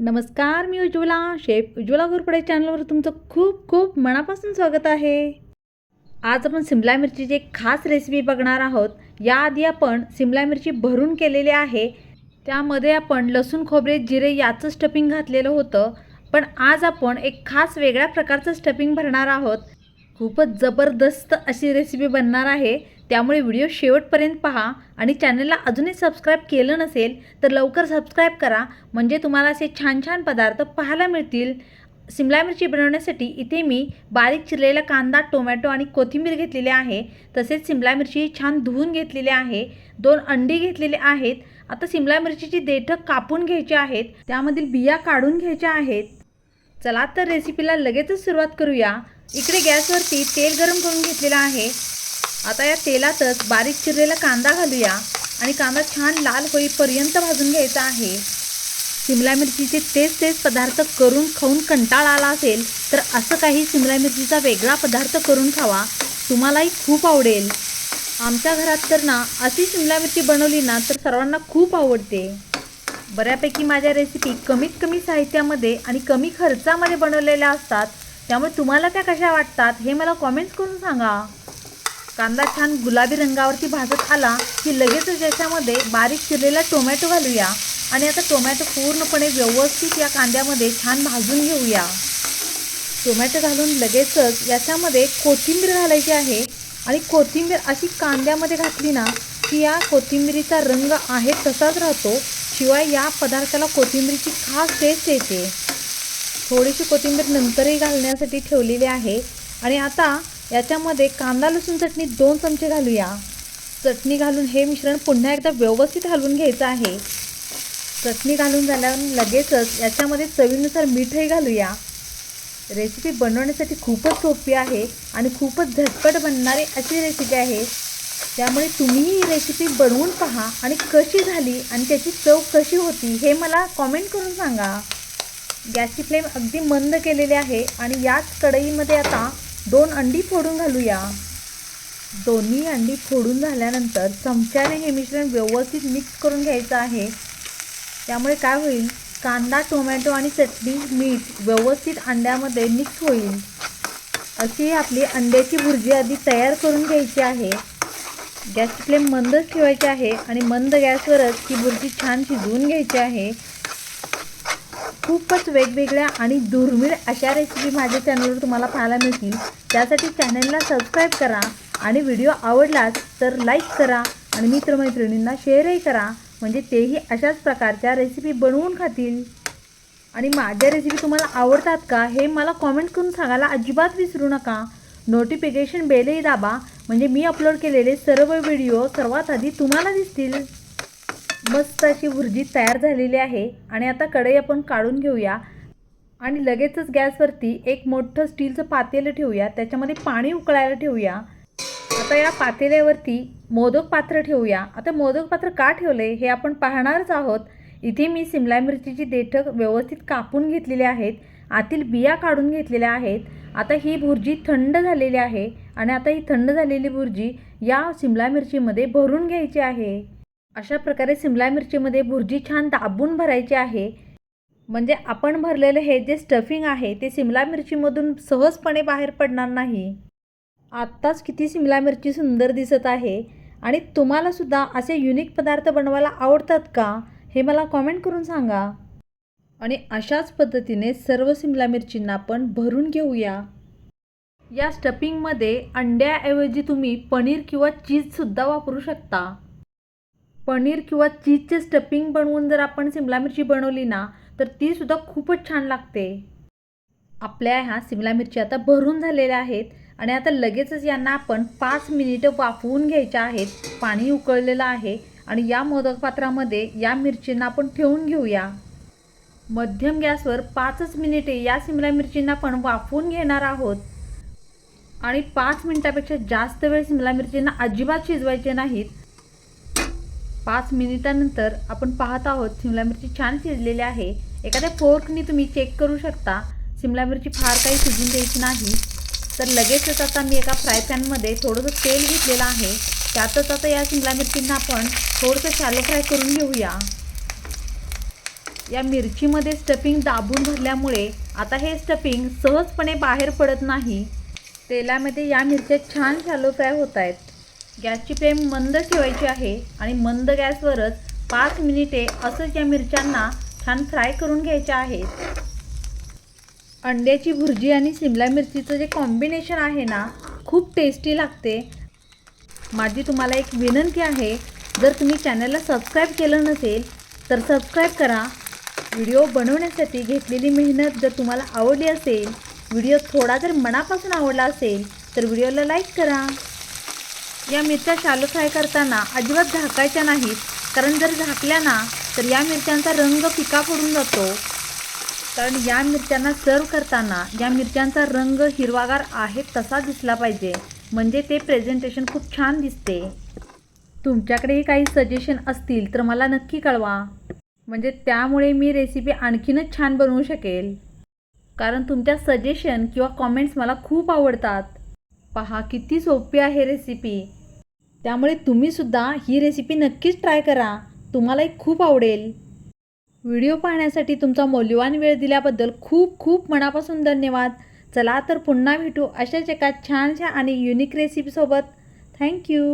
नमस्कार मी उज्ज्वला. शेफ उज्ज्वला घोरपडे चॅनलवर तुमचं खूप खूप मनापासून स्वागत आहे. आज आपण सिमला मिरचीची एक खास रेसिपी बघणार आहोत. याआधी आपण सिमला मिरची भरून केलेली आहे. त्यामध्ये आपण लसूण खोबरे जिरे याचं स्टफिंग घातलेलं होतं. पण आज आपण एक खास वेगळ्या प्रकारचं स्टफिंग भरणार आहोत. खूपच जबरदस्त अशी रेसिपी बनणार आहे. त्यामुळे व्हिडिओ शेवटपर्यंत पहा आणि चॅनलला अजूनही सबस्क्राईब केलं नसेल तर लवकर सबस्क्राईब करा. म्हणजे तुम्हाला असे छान छान पदार्थ पाहायला मिळतील. सिमला मिरची बनवण्यासाठी इथे मी बारीक चिरलेला कांदा टोमॅटो आणि कोथिंबीर घेतलेली आहे. तसेच सिमला मिरची छान धुवून घेतलेली आहे. दोन अंडी घेतलेले आहेत. आता सिमला मिरचीची देठं कापून घ्यायची आहेत. त्यामधील बिया काढून घ्यायच्या आहेत. चला तर रेसिपीला लगेचच सुरुवात करूया. इकडे गॅसवरती तेल गरम करून घेतलेलं आहे. आता या तेलातच बारीक चिरलेला कांदा घालूया आणि कांदा छान लाल होईपर्यंत भाजून घ्यायचा आहे. शिमला मिरचीचे तेच तेच पदार्थ करून खाऊन कंटाळा आला असेल तर असं काही शिमला मिरचीचा वेगळा पदार्थ करून खावा. तुम्हालाही खूप आवडेल. आमच्या घरात तर ना अशी शिमला मिरची बनवली ना तर सर्वांना खूप आवडते. बऱ्यापैकी माझ्या रेसिपी कमीत कमी साहित्यामध्ये आणि कमी खर्चामध्ये बनवलेल्या असतात. त्यामुळे तुम्हाला त्या कशा वाटतात हे मला कॉमेंट्स करून सांगा. कांदा छान गुलाबी रंगावरती भाजत आला की लगेचच याच्यामध्ये बारीक चिरलेला टोमॅटो घालूया. आणि आता टोमॅटो पूर्णपणे व्यवस्थित या कांद्यामध्ये छान भाजून घेऊया. टोमॅटो घालून लगेचच याच्यामध्ये कोथिंबीर घालायची आहे. आणि कोथिंबीर अशी कांद्यामध्ये घातली ना की या कोथिंबीरीचा रंग आहे तसाच राहतो. शिवाय या पदार्थाला कोथिंबीरीची खास टेस्ट येते. थोडीशी कोथिंबीर नंतरही घालण्यासाठी ठेवलेली आहे. आणि आता याच्यामध्ये कांदा लसूण चटणी दोन चमचे घालूया. चटणी घालून हे मिश्रण पुन्हा एकदा व्यवस्थित हलवून घ्यायचं आहे. चटणी घालून झाल्यावर लगेचच याच्यामध्ये चवीनुसार मीठही घालूया. रेसिपी बनवण्यासाठी खूपच सोपी आहे आणि खूपच झटपट बनणारी अशी रेसिपी आहे. त्यामुळे तुम्हीही ही रेसिपी बनवून पहा आणि कशी झाली आणि त्याची चव कशी होती हे मला कॉमेंट करून सांगा. गॅसची फ्लेम अगदी मंद केलेली आहे आणि याच कढईमध्ये आता दोन अंडी फोडून घालूया. दोन्ही अंडी फोडून झाल्यानंतर चमच्याने हे मिश्रण व्यवस्थित मिक्स करून घ्यायचं आहे. त्यामुळे काय होईल? कांदा टोमॅटो आणि चटणी मीठ व्यवस्थित अंड्यामध्ये मिक्स होईल. अशी आपली अंड्याची भुर्जी आधी तयार करून घ्यायची आहे. गॅसची फ्लेम मंदच ठेवायची आहे आणि मंद गॅसवरच ही भुर्जी छान शिजवून घ्यायची आहे. खूपच वेगवेगळ्या आणि दुर्मिळ अशा रेसिपी माझ्या चॅनलवर तुम्हाला पाहायला मिळतील. त्यासाठी चॅनलला सबस्क्राईब करा आणि व्हिडिओ आवडलाच तर लाईक करा आणि मित्रमैत्रिणींना शेअरही करा. म्हणजे तेही अशाच प्रकारच्या रेसिपी बनवून खातील. आणि माझ्या रेसिपी तुम्हाला आवडतात का हे मला कॉमेंट करून सांगायला अजिबात विसरू नका. नोटिफिकेशन बेलही दाबा. म्हणजे मी अपलोड केलेले सर्व व्हिडिओ सर्वात आधी तुम्हाला दिसतील. मस्त अशी भुर्जी तयार झालेली आहे. आणि आता कढई आपण काढून घेऊया. आणि लगेचच गॅसवरती एक मोठं स्टीलचं पातेलं ठेवूया. त्याच्यामध्ये पाणी उकळायला ठेवूया. आता या पातेल्यावरती मोदक पात्र ठेवूया. आता मोदक पात्र का ठेवले हे आपण पाहणारच आहोत. इथे मी सिमला मिरचीची देठक व्यवस्थित कापून घेतलेली आहेत. आतील बिया काढून घेतलेल्या आहेत. आता ही भुर्जी थंड झालेली आहे. आणि आता ही थंड झालेली भुर्जी या सिमला मिरचीमध्ये भरून घ्यायची आहे. अशा प्रकारे सिमला मिरचीमध्ये भुर्जी छान दाबून भरायची आहे. म्हणजे आपण भरलेलं हे जे स्टफिंग आहे ते सिमला मिरचीमधून सहजपणे बाहेर पडणार नाही. आत्ताच किती सिमला मिरची सुंदर दिसत आहे. आणि तुम्हालासुद्धा असे युनिक पदार्थ बनवायला आवडतात का हे मला कॉमेंट करून सांगा. आणि अशाच पद्धतीने सर्व सिमला मिरचींना आपण भरून घेऊया. या स्टफिंगमध्ये अंड्याऐवजी तुम्ही पनीर किंवा चीजसुद्धा वापरू शकता. पनीर किंवा चीजचे स्टफिंग बनवून जर आपण सिमला मिरची बनवली ना तर तीसुद्धा खूपच छान लागते. आपल्या ह्या सिमला मिरची आता भरून झालेल्या आहेत आणि आता लगेचच यांना आपण पाच मिनिटं वाफवून घ्यायच्या आहेत. पाणी उकळलेलं आहे आणि या मोदक पात्रामध्ये या मिरचींना आपण ठेवून घेऊया. मध्यम गॅसवर पाचच मिनिटे या सिमला मिरचींना आपण वाफवून घेणार आहोत. आणि पाच मिनिटापेक्षा जास्त वेळ सिमला मिरचींना अजिबात शिजवायचे नाहीत. पाच मिनिटानंतर आपण पाहत आहोत शिमला मिरची छान शिजलेली आहे. एखाद्या फोर्कनी तुम्ही चेक करू शकता. शिमला मिरची फार काही शिजून द्यायची नाही. तर लगेचच आता मी एका फ्राय पॅनमध्ये थोडंसं तेल घेतलेलं आहे. त्यातच आता या शिमला मिरचींना आपण थोडंसं शॅलो फ्राय करून घेऊया. या मिरचीमध्ये स्टफिंग दाबून भरल्यामुळे आता हे स्टफिंग सहजपणे बाहेर पडत नाही. तेलामध्ये या मिरच्या छान शॅलो फ्राय होत आहेत गॅसची फ्लेम मंद ठेवायची आहे आणि मंद गॅसवरच पाच मिनिटे असंच या मिरच्यांना छान फ्राय करून घ्यायच्या आहेत. अंड्याची भुर्जी आणि सिमला मिरचीचं जे कॉम्बिनेशन आहे ना खूप टेस्टी लागते. माझी तुम्हाला एक विनंती आहे जर तुम्ही चॅनलला सबस्क्राईब केलं नसेल तर सबस्क्राईब करा. व्हिडिओ बनवण्यासाठी घेतलेली मेहनत जर तुम्हाला आवडली असेल व्हिडिओ थोडा जर मनापासून आवडला असेल तर व्हिडिओला लाईक करा. या मिरच्या शालो फ्राय करताना अजिबात झाकायच्या नाहीत. कारण जर झाकल्या ना तर या मिरच्यांचा रंग फिका पडून जातो. कारण या मिरच्यांना सर्व करताना या मिरच्यांचा रंग हिरवागार आहे तसा दिसला पाहिजे. म्हणजे ते प्रेझेंटेशन खूप छान दिसते. तुमच्याकडेही काही सजेशन असतील तर मला नक्की कळवा. म्हणजे त्यामुळे मी रेसिपी आणखीनच छान बनवू शकेल. कारण तुमच्या सजेशन किंवा कॉमेंट्स मला खूप आवडतात. पहा किती सोपी आहे रेसिपी त्यामुळे तुम्हीसुद्धा ही रेसिपी नक्कीच ट्राय करा. तुम्हालाही खूप आवडेल. व्हिडिओ पाहण्यासाठी तुमचा मौल्यवान वेळ दिल्याबद्दल खूप खूप मनापासून धन्यवाद. चला तर पुन्हा भेटू अशाच एका छानशा आणि युनिक रेसिपीसोबत थँक्यू